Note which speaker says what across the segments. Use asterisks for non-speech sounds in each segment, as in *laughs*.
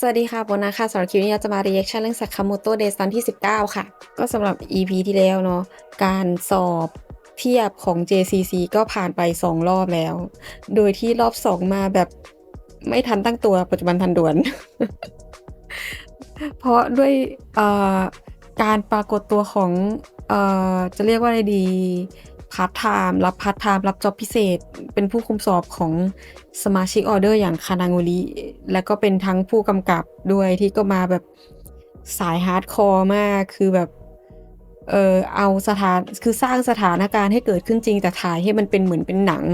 Speaker 1: สวัสดีค่ะโบนาค่ะสำหรับคลิปนี้เราจะมา reaction เรื่อง Sakamoto Days ตอนที่ 19 ค่ะ ก็สำหรับ EP ที่แล้วเนาะการสอบเทียบของ JCC ก็ผ่านไป 2 รอบแล้ว โดยที่รอบ 2 มาแบบไม่ทันตั้งตัวปัจจุบันทันด่วน เพราะด้วยการปรากฏตัวของอจะเรียกว่าอะไรดี พาร์ทไทม์รับพาร์ทไทม์รับจ็อบพิเศษ เป็นผู้คุมสอบของสมาชิกออเดอร์อย่างคานาโงริและก็เป็นทั้งผู้กำกับด้วยที่ก็มาแบบสายฮาร์ดคอร์มากคือแบบเออเอาสถานคือสร้างสถานการณ์ให้เกิดขึ้นจริงแต่ถ่ายให้มันเป็นเหมือนเป็นหนัง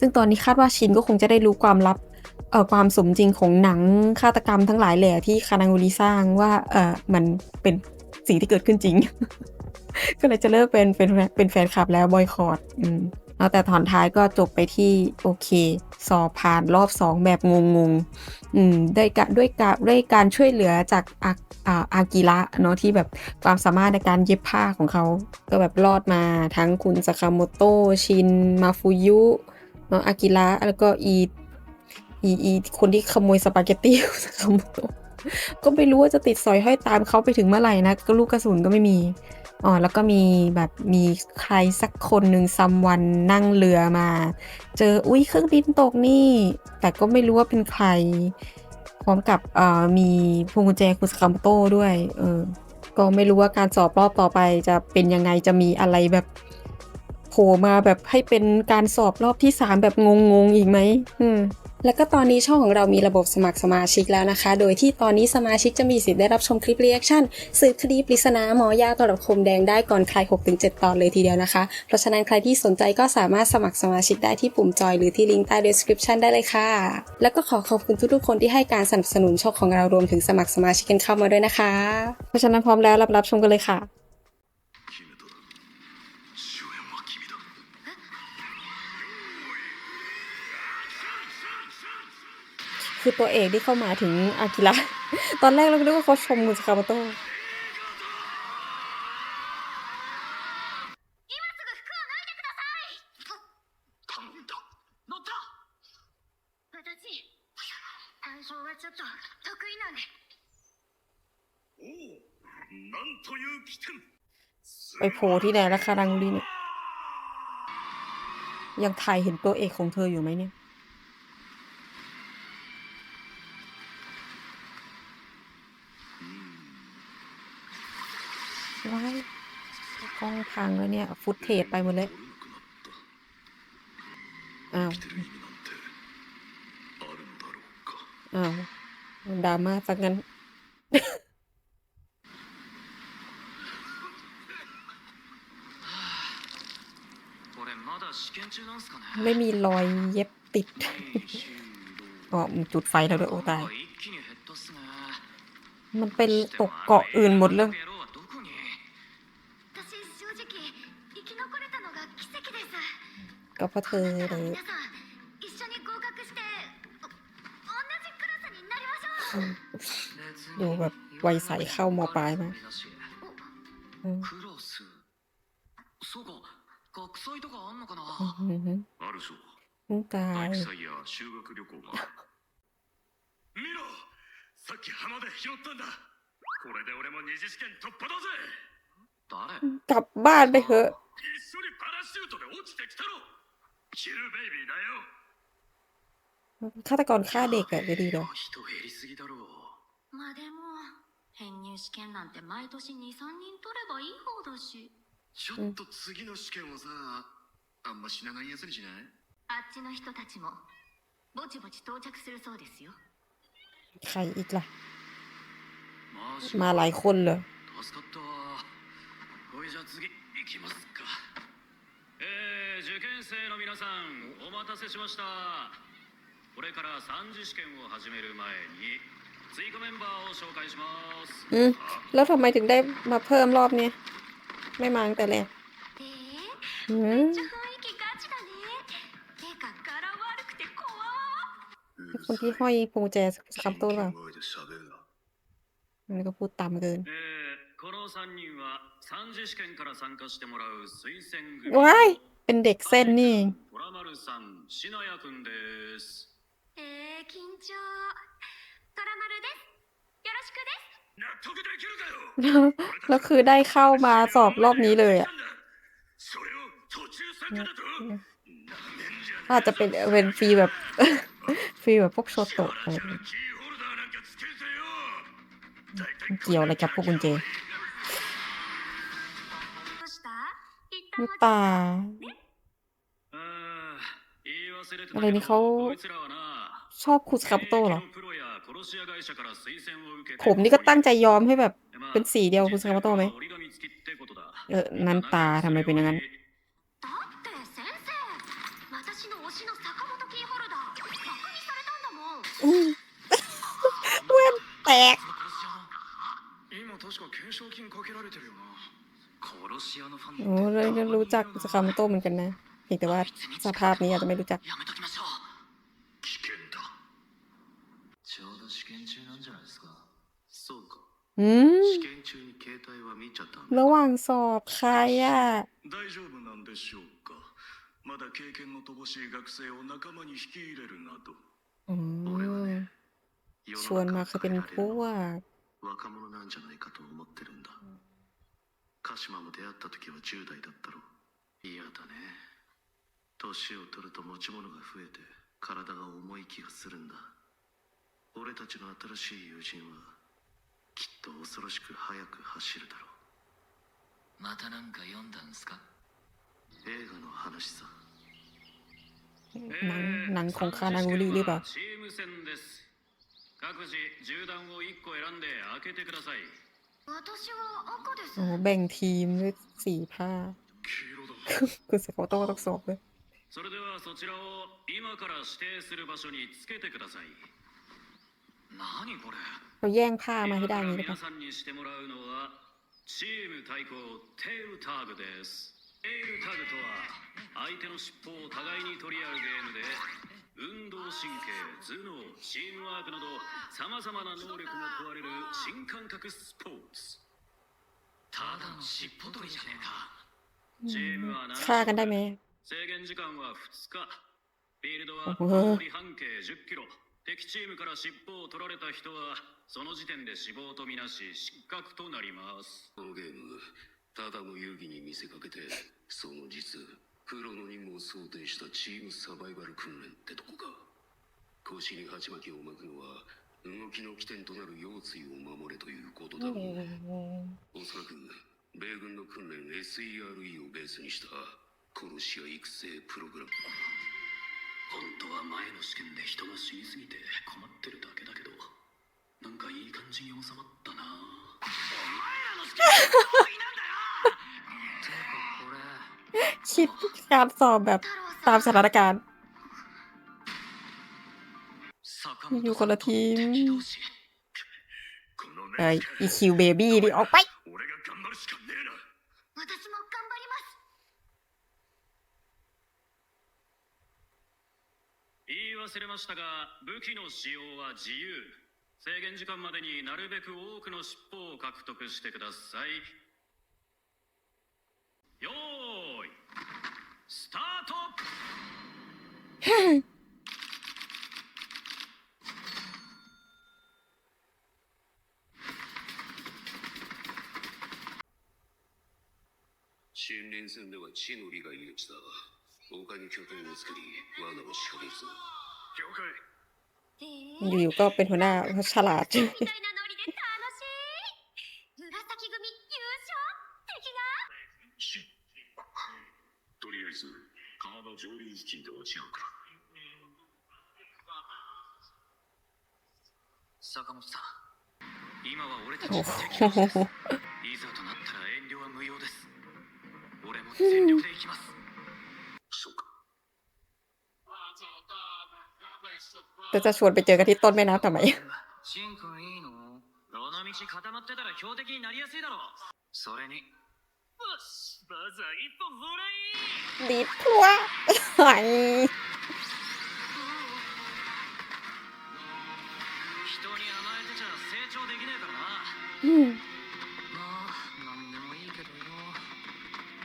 Speaker 1: ซึ่งตอนนี้คาดว่าชินก็คงจะได้รู้ความลับเอ่อความสมจริงของหนังฆาตกรรมทั้งหลายแหล่ที่คานางูริสร้างว่าเออมันเป็นสิ่งที่เกิดขึ้นจริง ก็เลยจะเลิกเป็นเป็นเป็นแฟนคลับแล้วบอยคอรอืมแล้วแต่ถอนท้ายก็จบไปที่โอเค สอบผ่านรอบสองแบบงงๆอืมได้กะด้วยกะด้วยการช่วยเหลือจากอาอาอากิระเนาะที่แบบความสามารถในการเย็บผ้าของเขา ก็แบบรอดมาทั้งคุณสากาโมโตชิน มาฟูยุเนาะอากิระแล้วก็อีอีอีคนที่ขโมยสปาเกตตี้สากาโมโตก็ไม่รู้ว่าจะติดสอยห้อยตามเขาไปถึงเมื่อไหร่นะ ก็ลูกกระสุนก็ไม่มี อ๋อแล้วก็มีแบบมีใครสักคนหนึ่งซัมวันนั่งเรือมา เจออุ้ยเครื่องบินตกนี่ แต่ก็ไม่รู้ว่าเป็นใคร พร้อมกับเอ่อมีพวงกุญแจคุณสากาโมโตะด้วย เออ ก็ไม่รู้ว่าการสอบรอบต่อไปจะเป็นยังไงจะมีอะไรแบบโผล่มาแบบให้เป็นการสอบรอบที่3แบบงงๆอีกไหมอืม แล้วก็ตอนนี้ช่องของเรามีระบบสมัครสมาชิกแล้วนะคะ โดยที่ตอนนี้สมาชิกจะมีสิทธิ์ได้รับชมคลิปเรีแอคชั่นสืบคดีปริศนาหมอยาตลับคมแดงได้ก่อนใคร 6-7 ตอนเลยทีเดียวนะคะ เพราะฉะนั้นใครที่สนใจก็สามารถสมัครสมาชิกได้ที่ปุ่มจอยหรือที่ลิงก์ใต้ description ได้เลยค่ะ แล้วก็ขอขอบคุณทุกๆคนที่ให้การสนับสนุนช่องของเรารวมถึงสมัครสมาชิกกันเข้ามาด้วยนะคะ เพราะฉะนั้นพร้อมแล้วรับรับชมกันเลยค่ะ คือตัวเอกที่เข้ามาถึงอากิระตอนแรกเราคิดว่าเขาชมมุสคาโมโตะไปโผล่ที่ไหนราคาดังดีเนี่ยยังถ่ายเห็นตัวเอกของเธออยู่ไหมเนี่ย แล้วเนี่ย ฟุตเทปไปหมดเลย อ้าว อ้าวดราม่าสักงั้น ไม่มีรอยเย็บติดอ๋อจุดไฟแล้วด้วยโอ้ตาย มันเป็นตกเกาะอื่นหมดเลย เพราะเธอ
Speaker 2: だか
Speaker 1: เล
Speaker 2: ら
Speaker 1: ย
Speaker 2: 皆さん一緒に合格してお同じクラスになりましょう
Speaker 1: ดูแบบวัยใสเข้ามปลายมาก อืม
Speaker 3: クラスそうか学祭とかあんのかな
Speaker 1: อื้อหือ
Speaker 3: あるそう
Speaker 1: น้องตาย
Speaker 3: 体育祭や修学旅行が見ろさっき浜で拾ったんだこれで俺も二次試験突破だぜ誰
Speaker 1: กลับบ้านไปเถอะ ฆาตกรฆ่าเด็กอะจะดีเหรอ
Speaker 3: 人減りすぎだろう
Speaker 2: まあでも編入試験なんて毎年23人取ればいい方だし
Speaker 3: ちょっと次の試験はさあんま死なないやつにしない
Speaker 2: あっちの人たちもぼちぼち到着するそうですよ
Speaker 1: ใครอีกล่ะ
Speaker 3: マジ
Speaker 1: มาหลายคนเลย
Speaker 3: 助かったわほいじゃあ次行きますかえー、受験生の皆さんお待たせしました これから3次試験を始める前に追加メンバーを紹介します
Speaker 1: อืแล้วทำไมถึงได้มาเพิ่มรอบเนี้ยไม่มาตั้งแต่แรกอืมคนที่ห้อยพวงแจกับตัวหรอมันก็พูดตามเกินว้ายเป็นเด็กเส้นนี่
Speaker 2: えー、緊張。虎丸です。よろしくです。
Speaker 1: แล้วคือได้เข้ามาสอบรอบนี้เลยอะอาจจะเป็นเป็นฟีแบบฟีแบบพวกโชโตะเกี่ยวอะไรกับพวกคุณเจ
Speaker 2: นี่
Speaker 1: ตาอะไรนี่เขา ชอบคูสคาปโตเหรอ ผมนี่ก็ตั้งใจยอมให้แบบเป็นสีเดียวคูสคาปโตไหมเออนั้นตาทำไมเป็นอย่างนั้นเว้นแตกโอ้เลยก็รู้จักคุสคาปโตเหมือนกันนะแต่ว่าสภาพนี้อาจจะไม่รู้จัก
Speaker 4: 験中なんじゃないですかそうか
Speaker 1: อืม
Speaker 4: 試験中に携帯は見ちゃったんだ
Speaker 1: ระหว่างสอบใครอ่ะ
Speaker 4: 大丈夫なんでしょうかまだ経験の乏しい学生を仲間に引き入れるなど
Speaker 1: อ๋อชวนมาคือเป็นพวก
Speaker 4: 若者なんじゃないかと思ってるんだ鹿島も出会った時は10代だったろ嫌だね年を取ると持ち物が増えて体が重い気がするんだ 俺たちの新しい友人はきっと恐ろしく速く走るだろうまたなんか読んだんすか映画の話さ
Speaker 1: หนังหนังของคานากุริหรือเปล่า
Speaker 4: チーム戦です各自銃弾を1個選んで開けてください
Speaker 2: 私は赤です
Speaker 1: โอ้แบ่งทีมด้วยสีผ้า
Speaker 4: 黄色だ
Speaker 1: คือสกาโตะต้องสอบเลย
Speaker 4: それではそちらを今から指定する場所につけてください何これ
Speaker 1: เราแย่งผ้ามาให้
Speaker 4: 今
Speaker 1: ได้
Speaker 4: から
Speaker 1: นี้หรือเป
Speaker 4: 皆
Speaker 1: ล่า
Speaker 4: さんにしてもらうのはチーム対抗テールタグですテールタグとは相手の尻尾を互いに取り合うゲームで運動神経頭脳チームワークなどさまざまな能力が問われる新感覚スポーツただの尻尾取りじゃねえかチームは何
Speaker 1: ฆ่ากันได้ไหม
Speaker 4: 制限時間は2日フィールドは
Speaker 1: おお
Speaker 4: 残り半径10キロ 敵チームから尻尾を取られた人はその時点で死亡とみなし失格となります。
Speaker 5: このゲームただの遊戯に見せかけてその実プロの任務を想定したチームサバイバル訓練ってとこか。腰に鉢巻きを巻くのは動きの起点となる腰椎を守れということだろうおそらく米軍の訓練 SERE をベースにした殺し屋育成プログラム
Speaker 4: 本当は前の試験で人が死にすぎて困ってるだけだけどなんかいい感じに収まったなお前らの試験てかこれ
Speaker 1: คิดการสอบแบบ
Speaker 2: 太郎
Speaker 1: ตาม
Speaker 2: さ
Speaker 1: ส
Speaker 2: ん
Speaker 1: ถานการณ์
Speaker 4: 坂
Speaker 1: อยู่คนละทีม
Speaker 4: 敵同士この
Speaker 1: เอ้ย
Speaker 4: ね
Speaker 1: อีคิวเบบี้ดิออกไป
Speaker 4: 忘れましたが武器の使用は自由。制限時間までになるべく多くの尻尾を獲得してください。よーいスタート。*laughs*
Speaker 5: 新連戦では地の利が命だ。丘に拠点を作り罠を仕掛けるぞ。
Speaker 1: อยู่ๆก็เป็นหัวหน้าฉลาด
Speaker 2: みたいなノリで楽しい紫組優勝敵が
Speaker 5: とりあえず川の上流付近で落ち合うか
Speaker 4: 坂本さん今は俺たち
Speaker 1: お
Speaker 4: の敵同士です
Speaker 5: แต่
Speaker 1: จะชวนไปเจอกันที่ต้นแม่น้ำทำไมดีทั่วหา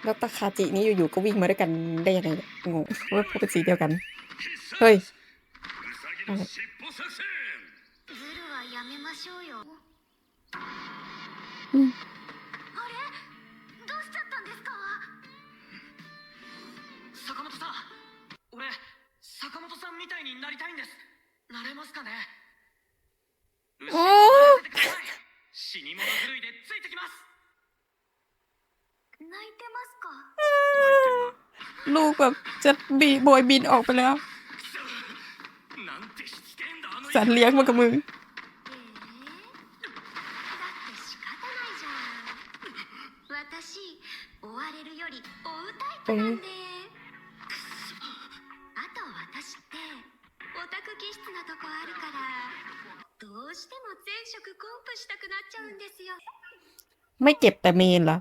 Speaker 1: แล้วตาคาจินี้อยู่ๆก็วิ่งมาด้วยกันได้ยังไงงงว่าพวเป็นสีเดียวกัน เฮ้ย
Speaker 4: ウサギ
Speaker 3: の尻尾作戦
Speaker 2: ズルはやめましょうよ
Speaker 1: うん
Speaker 2: あれどうしちゃったんですか
Speaker 6: 坂本さん俺坂本さんみたいになりたいんですなれますかね後ろについてください死に物狂いでついてきます
Speaker 2: 泣いてますか
Speaker 1: ลูกแบบจะบีโบยบินออกไปแล้ว สัตว์เลี้ยงมากับมื
Speaker 2: อ
Speaker 1: ไม่เก็บแต่เมนเหรอ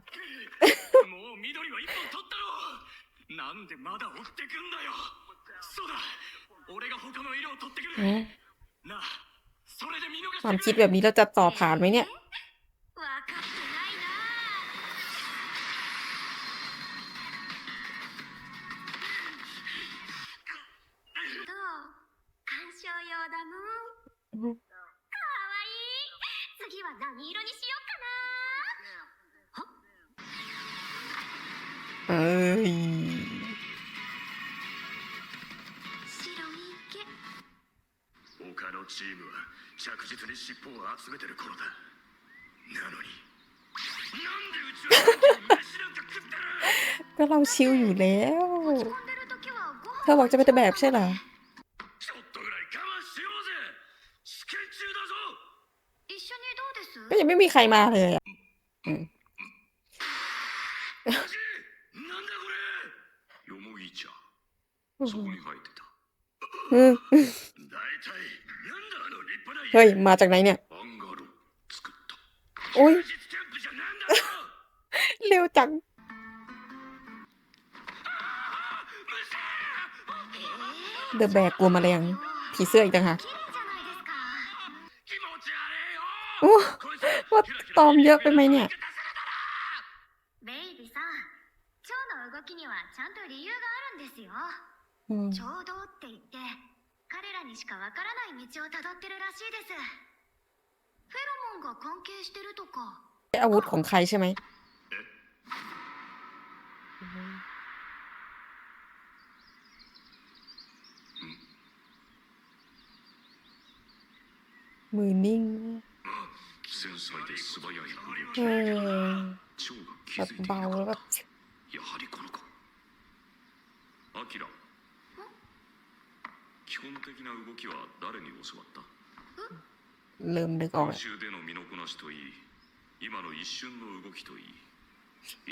Speaker 1: ความ
Speaker 3: し
Speaker 1: คิ
Speaker 3: て
Speaker 1: ด
Speaker 3: くれ
Speaker 1: แบบนี้เราจะต่อผ่านไหมเนี่ย
Speaker 2: 分かってないなどう鑑賞用だもんかわいい次は何色にし
Speaker 3: に尻尾を集めてる頃だなのになんでうちは飯なんか食ってる
Speaker 1: ก็เราชิลอยู่แล้ว
Speaker 2: 落ち込んでる時はご飯
Speaker 1: เธอบอกจะเป็นแบบใช่เหรอ
Speaker 3: ちょっとぐらい我慢しようぜ試験中だぞ
Speaker 2: 一緒にどうです
Speaker 1: ก็ยังไม่มีใครมาเลยอะ
Speaker 3: マジなんだこれよもぎちゃんそこに入ってた
Speaker 1: อืม
Speaker 3: 大体なんだあの立派な家
Speaker 1: เฮ้ย มาจากไหนเนี่ย
Speaker 3: アンガード作った
Speaker 1: โอ้ย
Speaker 3: 休日キャンプじゃなんだよ
Speaker 1: เร็วจัง เดอะแบกกลัวแมลงผีเสื้ออีกต่างหาก
Speaker 2: 綺麗じゃないですか
Speaker 3: 気持ち悪いよ
Speaker 1: โอ้
Speaker 3: こいつ
Speaker 1: ว่าตอมเยอะไปไหมเนี่ย
Speaker 2: ベイビーさん蝶の動きにはちゃんと理由があるんですよ
Speaker 1: อืม
Speaker 2: ちょうどって言って彼らにしかわからない道をたどってるらしいですフェロモンが関係してるとか
Speaker 1: อาวุธของใครใช่ไหม มือนิ่ง
Speaker 3: 繊細で素早い
Speaker 1: เออ
Speaker 3: 蝶が気
Speaker 1: แบบ
Speaker 3: づいてい
Speaker 1: เบา
Speaker 3: た
Speaker 1: แล้วแบบ
Speaker 3: やはりこの子アキラ 基本的な動きは誰に教わった
Speaker 1: เริ่มนึกออก
Speaker 3: 空
Speaker 1: แล้ว
Speaker 3: 中での身のこなしといい今の一瞬の動きといい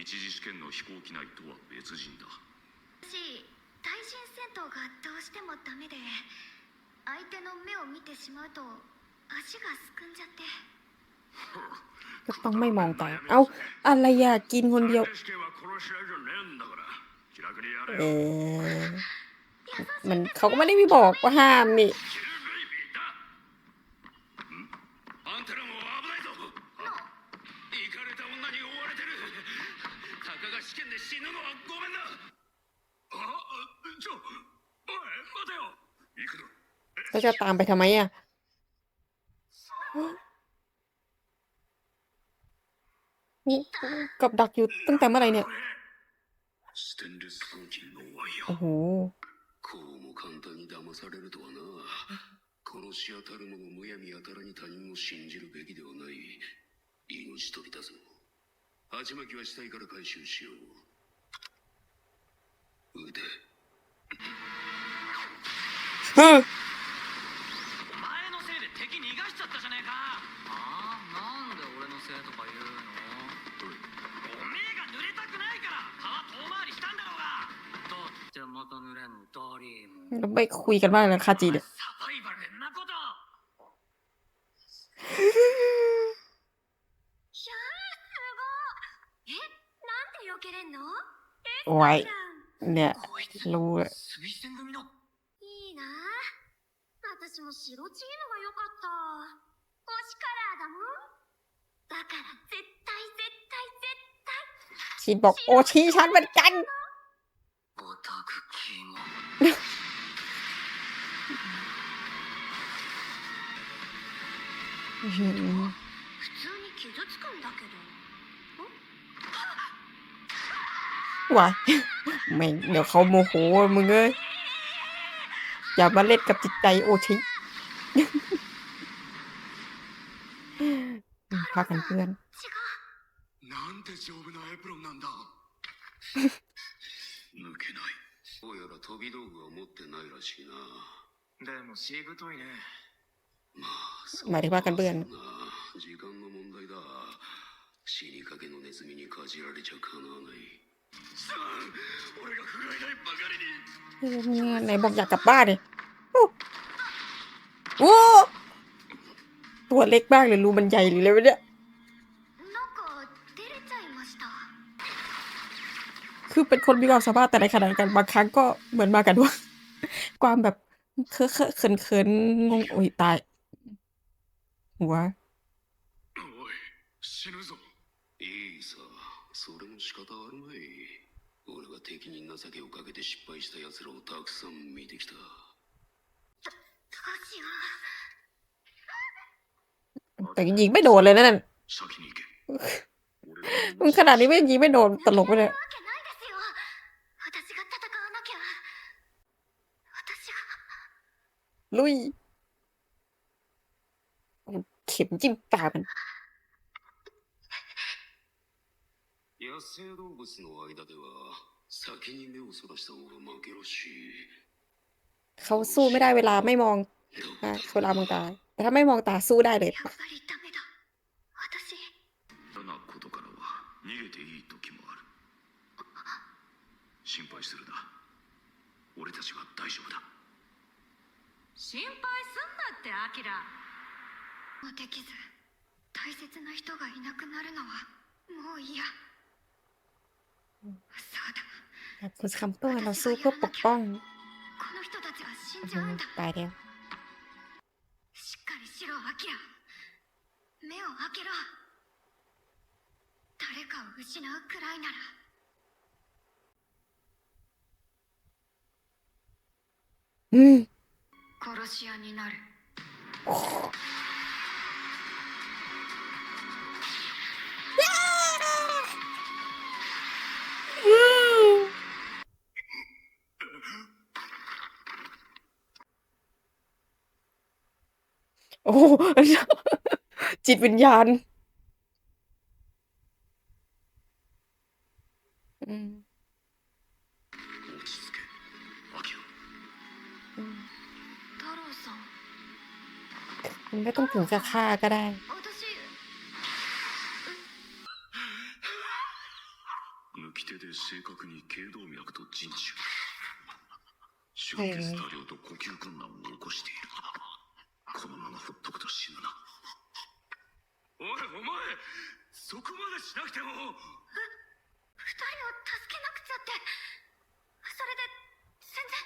Speaker 3: 一次試験の飛行機内とは別人だ
Speaker 2: 私対人戦闘がどうしてもダメで相手の目を見てしまうと足がすくんじゃって
Speaker 1: ก็ต้องไม่มองตา เอ้า อะไรอะกินคนเดียว
Speaker 3: 試験は殺し合いじゃねえんだから気楽にや
Speaker 1: เอ
Speaker 3: れよ
Speaker 1: อ มันเขาก็ไม่ได้มีบอกว่าห้ามนี่เขาจะตามไปทำไมอะนี่กับดักอยู่ตั้งแต่เมื่อไรเนี่ย โอ้โห
Speaker 5: 簡単に騙されるとはな。殺し当たる者むやみやたらに他人を信じるべきではない。命取りだぞ。鉢巻きは死体から回収しよう。腕。
Speaker 1: うん เราไปคุยกันบ้างนะคาจีเดี๋ย
Speaker 2: วไว้
Speaker 1: เนี่ย รู้เลยชีบอกโอชีฉันเหมือนกัน
Speaker 2: 普通に傷つくんだけど
Speaker 1: วาย แม่งเดี๋ยวเขาโมโหมึงเอ้ยอย่ามาเล่นกับจิตใจโอชิ พากันเพื่อน
Speaker 2: 違う
Speaker 5: なんて丈夫なエプロンなんだ抜けないどうやら飛び道具は持ってないらしいな
Speaker 6: でもしぶといね
Speaker 5: まあそ
Speaker 1: หมายถึงว่ากันเพื่อน
Speaker 5: な時間の問題だ死にかけのネズミにかじられちゃかなわないすまん俺が不甲斐ないばかりに
Speaker 1: เออเนี่ยไหนบอกอยากกลับบ้านเลยโอ้โอ้ตัวเล็กมากเลยรูมันใหญ่หรืออะไรวะเนี่ย
Speaker 2: なんか照れちゃいました
Speaker 1: คือเป็นคนมีความสามารถแต่ในขณะเดียวกันบางครั้งก็เหมือนมากันว่า ความแบบเคอะเคอะเขินเขินงงโอ้ยตาย หัว
Speaker 5: おい死ぬぞいいさそれも仕方あるまい俺は敵に情けをかけて失敗した奴らをたくさん見てきた
Speaker 2: どうしよ
Speaker 1: แต่ยิงไม่โดนเลยนะนั่น
Speaker 5: 先に行け俺
Speaker 1: มันขนาดนี้ไม่ยิงไม่โดนตลกไปเลย
Speaker 2: うわけないですよ私が戦わなきゃ私が
Speaker 1: ลุย เข็มจิ้มปากมัน
Speaker 5: 野生動物の間では先に目をそらした方が負けらしい
Speaker 1: เขาสู้ไม่ได้เวลาไม่มอง
Speaker 5: だ
Speaker 1: อ่ะเวลามองตา แต่ถ้าไม่มองตาสู้ได้เลย
Speaker 2: やっぱりダメだ私
Speaker 5: 嫌なことからは逃げていい時もある心配するな俺たちは大丈夫だ
Speaker 2: 心配すんなってアキラ もうできず大切な人がいなくなるのはもう嫌そうだ
Speaker 1: คุณคำโต้เราสู้เพื่อปกป้อง
Speaker 2: この人たちは死ん
Speaker 1: อื
Speaker 2: じゃう
Speaker 1: ม
Speaker 2: んだ
Speaker 1: ตายแล้ว
Speaker 2: しっかりしろアキラ目を開けろ誰かを失うくらいなら
Speaker 1: อืม
Speaker 2: 殺し屋になる *laughs*
Speaker 1: โอ้ จิตวิญญาณ อืมมัไม่ต้องถึงจะฆ่าก็ได้
Speaker 5: 正確に頸動脈と陣中出血多量と呼吸困難を起こしているこのままほっとくと死ぬなおいお前そこまでしなくても
Speaker 2: 二人を助けなくちゃってそれで全然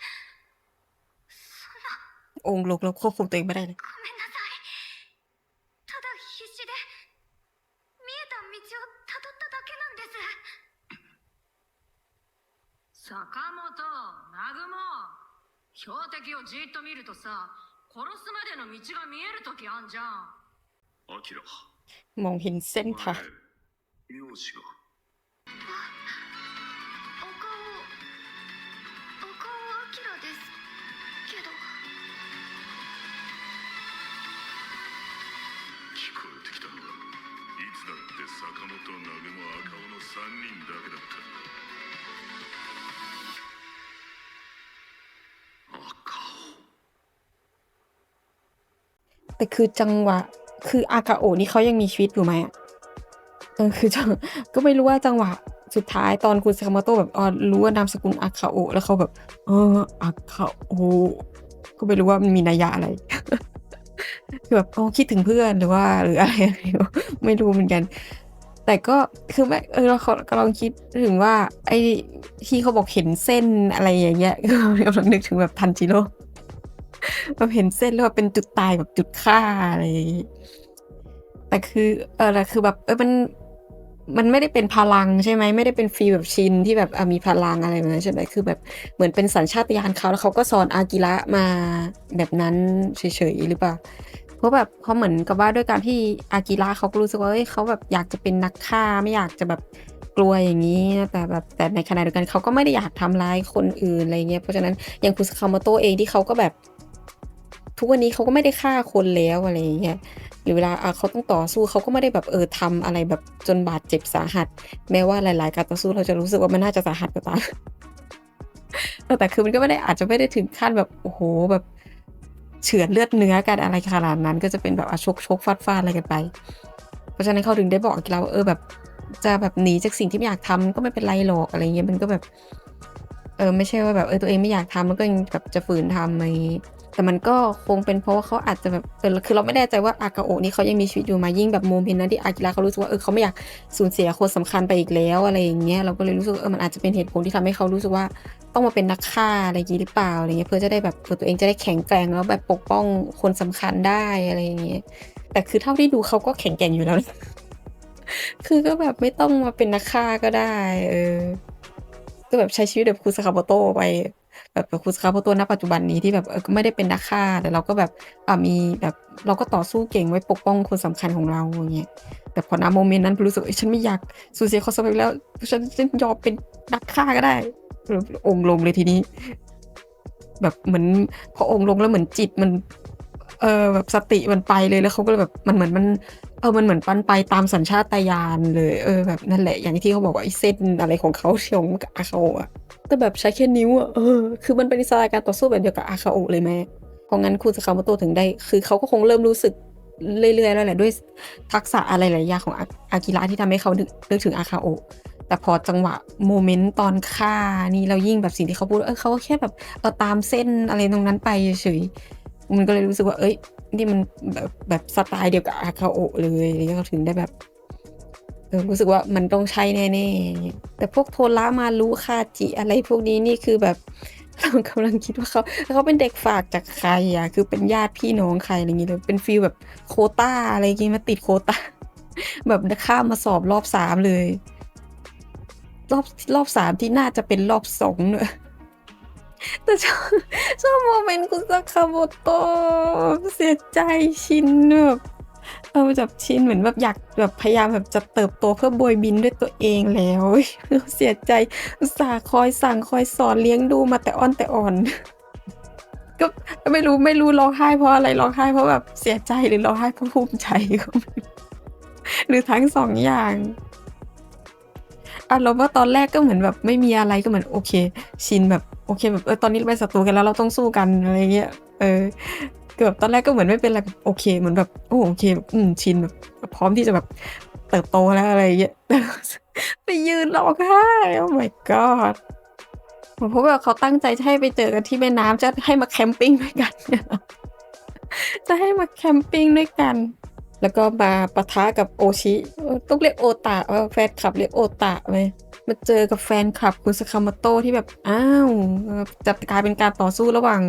Speaker 2: そんな
Speaker 1: องค์ลงแล้วควบคุมตัวเองไม่ได้เลย
Speaker 7: 時あんじゃん
Speaker 5: アキラ
Speaker 1: มองเห็นเส้นทาง
Speaker 5: 名字が
Speaker 2: あ岡尾岡尾明ですけど
Speaker 5: 聞こえてきたのはいつだって坂本南雲赤尾の3人だけだった
Speaker 1: แต่คือจังหวะ คืออากาโอนี่เขายังมีชีวิตอยู่ไหมอะเออคือจังก็ไม่รู้ว่าจังหวะสุดท้ายตอนคุณซากาโมโตะแบบอ๋อรู้ว่านามสกุลอาคาโอแล้วเขาแบบ เอออาคาโอก็ไม่รู้ว่ามันมีนัยยะอะไรคือแบบอ๋อคิดถึงเพื่อนหรือว่า หรืออะไรไม่รู้เหมือนกัน แต่ก็คือไม่เออเราก็ลองคิดถึงว่า ไอ้ที่เขาบอกเห็นเส้นอะไรอย่างเงี้ยก็กำลังนึกถึงแบบทันจิโร่ แบบเห็นเส้นแล้วแบบเป็นจุดตายแบบจุดฆ่าอะไรแต่คือเออแต่คือแบบเออมันมันไม่ได้เป็นพลังใช่ไหมไม่ได้เป็นฟีแบบชินที่แบบมีพลังอะไรแบบนั้นใช่ไหมคือแบบเหมือนเป็นสัญชาตญาณเขาแล้วเขาก็สอนอากิระมาแบบนั้นเฉยๆหรือเปล่าเพราะแบบเขาเหมือนกับว่าด้วยการที่อากิระเขาก็รู้สึกว่าเอ้ยเขาแบบอยากจะเป็นนักฆ่าไม่อยากจะแบบกลัวอย่างนี้แต่แบบแต่ในขณะเดียวกันเขาก็ไม่ได้อยากทำร้ายคนอื่นอะไรเงี้ยเพราะฉะนั้นอย่างคุสคาโมโตะเองที่เขาก็แบบ ทุกวันนี้เขาก็ไม่ได้ฆ่าคนแล้วอะไรอย่างเงี้ยหรือเวลาเขาต้องต่อสู้เขาก็ไม่ได้แบบเออทำอะไรแบบจนบาดเจ็บสาหัส แม้ว่าหลาย ๆ การต่อสู้เราจะรู้สึกว่ามันน่าจะสาหัสก็ตามเออแต่คือมันก็ไม่ได้อาจจะไม่ได้ถึงขั้นแบบโอ้โหแบบเฉือนเลือดเนื้อกันอะไรขนาดนั้น ก็จะเป็นแบบอะชกชกฟาดฟาดอะไรกันไป เพราะฉะนั้นเขาถึงได้บอกกับเราเออแบบจะแบบหนีจากสิ่งที่ไม่อยากทำก็ไม่เป็นไรหรอกอะไรเงี้ยมันก็แบบ เออไม่ใช่ว่าแบบเออตัวเองไม่อยากทำแล้วก็ยังแบบจะฝืนทำอะไรอย่างงี้ แต่มันก็คงเป็นเพราะว่าเขาอาจจะแบบเออคือเราไม่แน่ใจว่าอากาโอนี่เขายังมีชีวิตอยู่มายิ่งแบบโมเมนต์นั้นที่อากิระเขารู้สึกว่าเออเขาไม่อยากสูญเสียคนสำคัญไปอีกแล้วอะไรอย่างเงี้ยเราก็เลยรู้สึกว่าเออมันอาจจะเป็นเหตุผลที่ทำให้เขารู้สึกว่าต้องมาเป็นนักฆ่าอะไรอย่างงี้หรือเปล่าอะไรเงี้ยเพื่อจะได้แบบเพื่อตัวเองจะได้แข็งแกร่งแล้วแบบปกป้องคนสำคัญได้อะไรอย่างเงี้ยแต่คือเท่าที่ดูเขาก็แข็งแกร่งอยู่แล้ว คือก็แบบไม่ต้องมาเป็นนักฆ่าก็ได้ เออก็แบบใช้ชีวิตแบบคุสคาโบโตไป แบบคุสคาโบโตะณปัจจุบันนี้ที่แบบก็ไม่ได้เป็นนักฆ่าแต่เราก็แบบมีแบบเราก็ต่อสู้เก่งไว้ปกป้องคนสำคัญของเราอย่างเงี้ยแต่พอณโมเมนต์นั้นรู้สึกฉันไม่อยากสูญเสียเขาสำเร็จแล้วฉันฉันยอมเป็นนักฆ่าก็ได้เออองค์ลงเลยทีนี้ แบบเหมือนพอองค์ลงแล้วเหมือนจิตมัน เออแบบสติมันไปเลยแล้วเขาก็เลยแบบมันเหมือนมันเออมันเหมือนปันไปตามสัญชาตญาณเลยเออแบบนั่นแหละ อย่างที่เขาบอกว่าไอ้เส้นอะไรของเขาเชียวกับอาคาโอะแต่แบบใช้แค่นิ้วอะเออคือมันเป็นสไตล์การต่อสู้แบบเดียวกับอาคาโอเลยแม่เพราะงั้นคุณสคาโมโตถึงได้ คือเขาก็คงเริ่มรู้สึกเรื่อยๆแล้วแหละด้วยทักษะอะไรหลายอย่างของอากิระที่ทำให้เขานึกนึกถึงอาคาโอแต่พอจังหวะโมเมนต์ตอนฆ่านี่เรายิ่งแบบสิ่งที่เขาพูดเออเขาก็แค่แบบเออตามเส้นอะไรตรงนั้นไปเฉย มันก็เลยรู้สึกว่า เอ้ย นี่มันแบบแบบสไตล์เดียวกับอาคาโอเลยอะไรเงี้ยเขาถึงได้แบบรู้สึกว่ามันต้องใช่แน่ๆ แต่พวกโทระมารุคาจิอะไรพวกนี้นี่คือแบบเรากำลังคิดว่าเขาเขาเป็นเด็กฝากจากใครอะ คือเป็นญาติพี่น้องใครอะไรอย่างเงี้ยเลยเป็นฟีลแบบโคต้าอะไรอย่างเงี้ยมาติดโคต้าแบบข้ามมาสอบรอบสามเลย รอบรอบสามที่น่าจะเป็นรอบสองเนอะ แต่ชอบชอบโมเมนต์กุซาคาโมโตะเสียใจชินแบบเออแบบชินเหมือนแบบอยากแบบพยายามแบบจะเติบโตเพื่อบวยบินด้วยตัวเองแล้วเสียใจอุตส่าห์คอยสั่งคอยสอนเลี้ยงดูมาแต่อ้อนแต่อ่อนก็ไม่รู้ไม่รู้ร้องไห้เพราะอะไรร้องไห้เพราะแบบเสียใจหรือร้องไห้เพราะภูมิใจก็หรือทั้งสองอย่าง อารมณ์ว่าตอนแรกก็เหมือนแบบไม่มีอะไรก็เหมือนโอเค ชินแบบโอเคแบบเออตอนนี้เราเป็นศัตรูกันแล้วเราต้องสู้กันอะไรเงี้ยเออเกือบตอนแรกก็เหมือนไม่เป็นอะไรโอเคเหมือนแบบโอ้โอเคอืมชินแบบพร้อมที่จะแบบเติบโตแล้วอะไรเงี้ยไปยืนร้องไห้โอ้ my god เพราะว่าเขาตั้งใจจะให้ไปเจอกันที่แม่น้ำจะให้มาแคมปิ้งด้วยกันจะให้มาแคมปิ้งด้วยกัน แล้วก็มาปะทะกับโอชิ ต้องเรียกโอตะแฟนคลับเรียกโอตะไหมมาเจอกับแฟนคลับคุณสคามาโตที่แบบ อ้าวจะกลายเป็นการต่อสู้ระหว่าง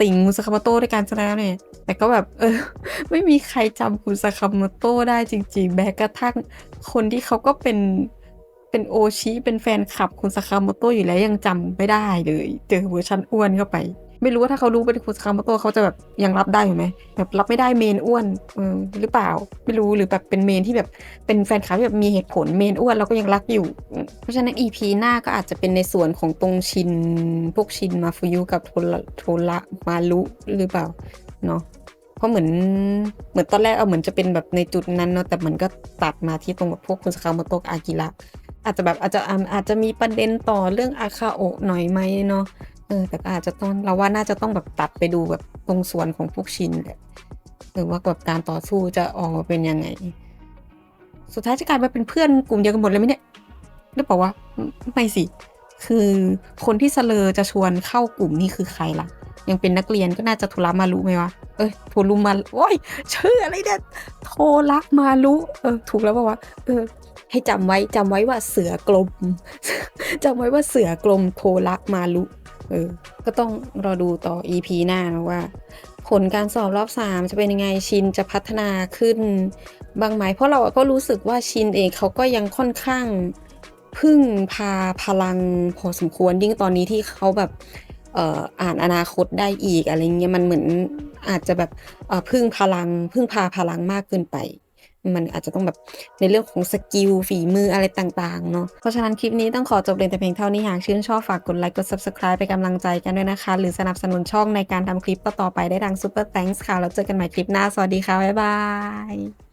Speaker 1: ติ่งคุณสคามาโตด้วยกันซะแล้วเนี่ย แต่ก็แบบเออ ไม่มีใครจำคุณสคามาโตได้จริง ๆ แม้กระทั่งคนที่เขาก็เป็นเป็นโอชิเป็นแฟนคลับคุณสคาโมโตอยู่แล้วยังจำไม่ได้เลย เจอเวอร์ชันอ้วนเข้าไป ไม่รู้ว่าถ้าเขารู้เป็นคุณสคาโมโตะเขาจะแบบยังรับได้ไหมแบบรับไม่ได้เมนอ้วนออหรือเปล่าไม่รู้หรือแบบเป็นเมนที่แบบเป็นแฟนคลับที่แบบมีเหตุผลเมนอ้วนเราก็ยังรักอยู่ เพราะฉะนั้น EP หน้าก็อาจจะเป็นในส่วนของตรงชินพวกชินมาฟุยุกับโทระโทระมารุหรือเปล่าเนาะเพราะเหมือนเหมือนตอนแรกเอาเหมือนจะเป็นแบบในจุดนั้นเนาะแต่มันก็ตัดมาที่ตรงกับพวกคุณสคาโมโตะอากิระอาจจะแบบอาจจะอาอาจจะมีประเด็นต่อเรื่องอาคาโอะหน่อยไหมเนาะ เออแต่ก็อาจจะต้องเราว่าน่าจะต้องแบบตัดไปดูแบบตรงส่วนของพวกชินแหละหรือว่าแบบการต่อสู้จะออกมาเป็นยังไง สุดท้ายจะกลายมาเป็นเพื่อนกลุ่มเดียวกันหมดเลยไหมเนี่ยหรือเปล่าวะไม่สิ คือคนที่เสลอจะชวนเข้ากลุ่มนี่คือใครล่ะ ยังเป็นนักเรียนก็น่าจะทุระมารู้ไหมวะเอ้ยโทรุมาโอ้ยชื่ออะไรเนี่ยโทระมารู้เออถูกแล้วป่าวะเออให้จำไว้จำไว้ว่าเสือกลมจำไว้ว่าเสือกลมโทระมารุ เออ ก็ต้องรอดูต่อ EP หน้านะว่า ผลการสอบรอบสามจะเป็นยังไงชินจะพัฒนาขึ้นบางไหมเพราะเราก็รู้สึกว่าชินเองเขาก็ยังค่อนข้างพึ่งพาพลังพอสมควรยิ่งตอนนี้ที่เขาแบบอ่ออ่านอนาคตได้อีกอะไรเงี้ยมันเหมือนอาจจะแบบพึ่งพลัง พึ่งพาพลังมากเกินไป มันอาจจะต้องแบบในเรื่องของสกิลฝีมืออะไรต่างๆเนาะเพราะฉะนั้นคลิปนี้ต้องขอจบเรียนแต่เพียงเท่านี้หากชื่นชอบฝากกดไลค์กด subscribe เป็นกำลังใจกันด้วยนะคะ หรือสนับสนุนช่องในการทำคลิปต่อๆไปได้ทาง Super Thanks ค่ะแล้วเจอกันใหม่คลิปหน้าสวัสดีค่ะบ๊ายบาย